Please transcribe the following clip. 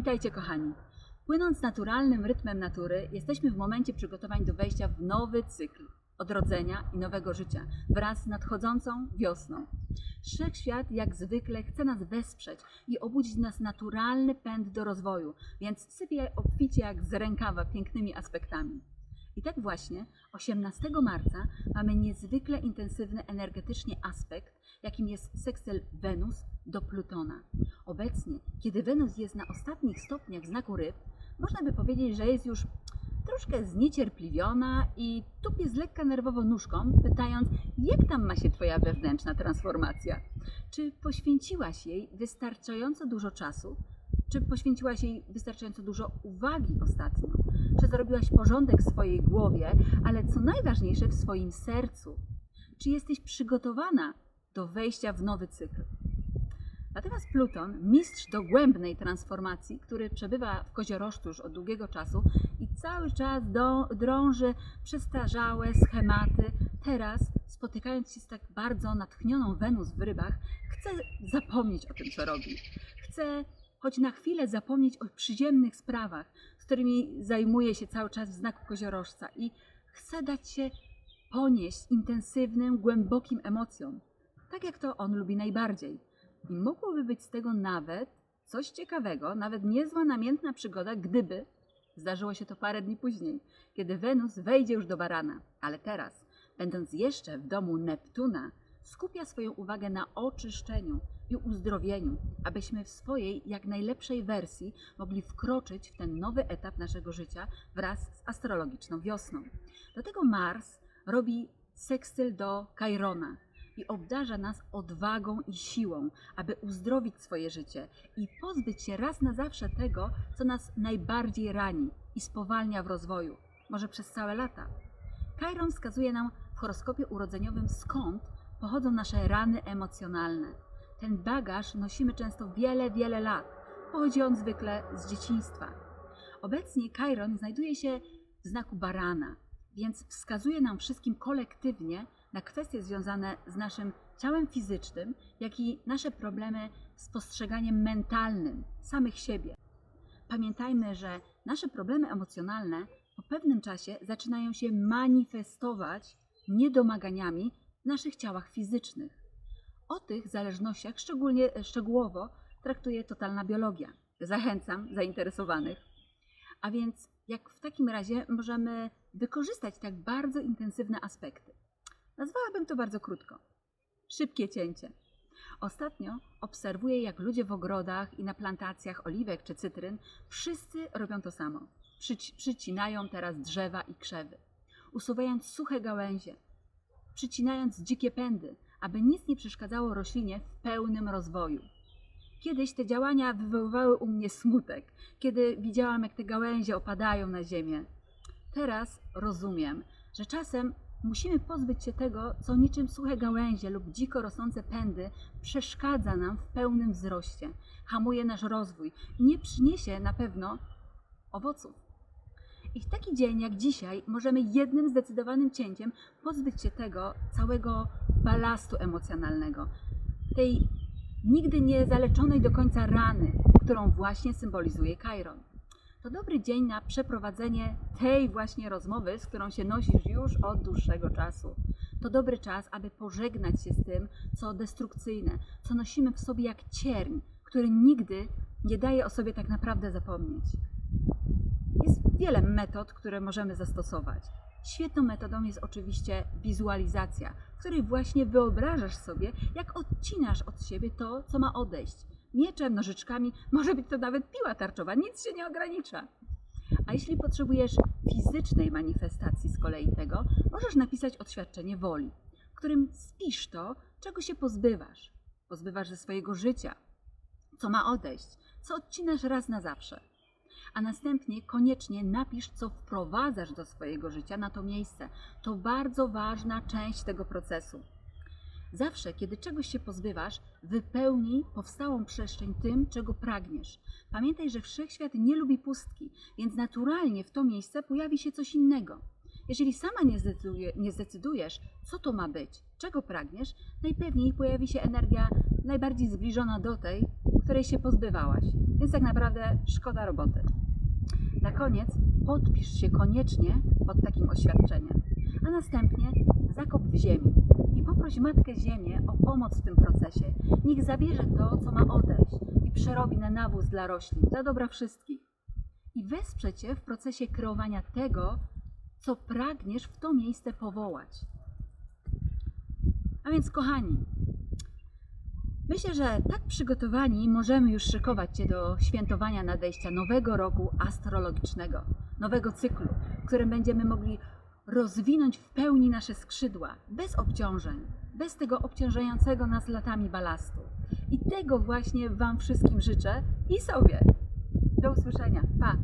Witajcie kochani. Płynąc naturalnym rytmem natury, jesteśmy w momencie przygotowań do wejścia w nowy cykl odrodzenia i nowego życia wraz z nadchodzącą wiosną. Wszechświat jak zwykle chce nas wesprzeć i obudzić nas naturalny pęd do rozwoju, więc sypie obficie jak z rękawa pięknymi aspektami. I tak właśnie 18 marca mamy niezwykle intensywny energetycznie aspekt, jakim jest sekstyl Wenus do Plutona. Obecnie, kiedy Wenus jest na ostatnich stopniach znaku ryb, można by powiedzieć, że jest już troszkę zniecierpliwiona i tupie z lekka nerwowo nóżką, pytając, jak tam ma się Twoja wewnętrzna transformacja? Czy poświęciłaś jej wystarczająco dużo czasu? Czy poświęciłaś jej wystarczająco dużo uwagi ostatnio? Czy zrobiłaś porządek w swojej głowie, ale co najważniejsze w swoim sercu? Czy jesteś przygotowana do wejścia w nowy cykl? Natomiast Pluton, mistrz dogłębnej transformacji, który przebywa w koziorożcu już od długiego czasu i cały czas do, drąży przestarzałe schematy, teraz spotykając się z tak bardzo natchnioną Wenus w rybach, chce zapomnieć o tym, co robi. Chce choć na chwilę zapomnieć o przyziemnych sprawach, z którymi zajmuje się cały czas w znaku koziorożca i chce dać się ponieść intensywnym, głębokim emocjom, tak jak to on lubi najbardziej. I mogłoby być z tego nawet coś ciekawego, nawet niezła namiętna przygoda, gdyby zdarzyło się to parę dni później, kiedy Wenus wejdzie już do barana. Ale teraz, będąc jeszcze w domu Neptuna, skupia swoją uwagę na oczyszczeniu i uzdrowieniu, abyśmy w swojej jak najlepszej wersji mogli wkroczyć w ten nowy etap naszego życia wraz z astrologiczną wiosną. Do tego Mars robi sekstyl do Kairona, i obdarza nas odwagą i siłą, aby uzdrowić swoje życie i pozbyć się raz na zawsze tego, co nas najbardziej rani i spowalnia w rozwoju, może przez całe lata. Chiron wskazuje nam w horoskopie urodzeniowym skąd pochodzą nasze rany emocjonalne. Ten bagaż nosimy często wiele, wiele lat. Pochodzi on zwykle z dzieciństwa. Obecnie Chiron znajduje się w znaku barana, więc wskazuje nam wszystkim kolektywnie, na kwestie związane z naszym ciałem fizycznym, jak i nasze problemy z postrzeganiem mentalnym samych siebie. Pamiętajmy, że nasze problemy emocjonalne po pewnym czasie zaczynają się manifestować niedomaganiami w naszych ciałach fizycznych. O tych zależnościach szczególnie szczegółowo traktuje totalna biologia. Zachęcam zainteresowanych. A więc jak w takim razie możemy wykorzystać tak bardzo intensywne aspekty? Nazwałabym to bardzo krótko. Szybkie cięcie. Ostatnio obserwuję, jak ludzie w ogrodach i na plantacjach oliwek czy cytryn wszyscy robią to samo. Przyci- przycinają teraz drzewa i krzewy, usuwając suche gałęzie, przycinając dzikie pędy, aby nic nie przeszkadzało roślinie w pełnym rozwoju. Kiedyś te działania wywoływały u mnie smutek, kiedy widziałam, jak te gałęzie opadają na ziemię. Teraz rozumiem, że czasem Musimy pozbyć się tego, co niczym suche gałęzie lub dziko rosnące pędy przeszkadza nam w pełnym wzroście, hamuje nasz rozwój nie przyniesie na pewno owoców. I w taki dzień jak dzisiaj możemy jednym zdecydowanym cięciem pozbyć się tego całego balastu emocjonalnego, tej nigdy nie zaleczonej do końca rany, którą właśnie symbolizuje Chiron to dobry dzień na przeprowadzenie tej właśnie rozmowy, z którą się nosisz już od dłuższego czasu. To dobry czas, aby pożegnać się z tym, co destrukcyjne, co nosimy w sobie jak cierń, który nigdy nie daje o sobie tak naprawdę zapomnieć. Wiele metod, które możemy zastosować. Świetną metodą jest oczywiście wizualizacja, w której właśnie wyobrażasz sobie, jak odcinasz od siebie to, co ma odejść mieczem, nożyczkami, może być to nawet piła tarczowa, nic się nie ogranicza. A jeśli potrzebujesz fizycznej manifestacji z kolei tego, możesz napisać oświadczenie woli, w którym spisz to, czego się pozbywasz. Pozbywasz ze swojego życia, co ma odejść, co odcinasz raz na zawsze. A następnie koniecznie napisz, co wprowadzasz do swojego życia na to miejsce. To bardzo ważna część tego procesu. Zawsze, kiedy czegoś się pozbywasz, wypełnij powstałą przestrzeń tym, czego pragniesz. Pamiętaj, że wszechświat nie lubi pustki, więc naturalnie w to miejsce pojawi się coś innego. Jeżeli sama nie, zdecyduje, nie zdecydujesz, co to ma być, czego pragniesz, najpewniej pojawi się energia najbardziej zbliżona do tej, której się pozbywałaś, więc tak naprawdę szkoda roboty. Na koniec podpisz się koniecznie pod takim oświadczeniem, a następnie zakop w ziemi i poproś Matkę Ziemię o pomoc w tym procesie. Niech zabierze to, co ma odejść i przerobi na nawóz dla roślin, dla dobra wszystkich. I wesprze Cię w procesie kreowania tego, co pragniesz w to miejsce powołać. A więc, kochani, myślę, że tak przygotowani możemy już szykować się do świętowania nadejścia nowego roku astrologicznego, nowego cyklu, w którym będziemy mogli rozwinąć w pełni nasze skrzydła, bez obciążeń, bez tego obciążającego nas latami balastu. I tego właśnie Wam wszystkim życzę i sobie. Do usłyszenia. Pa!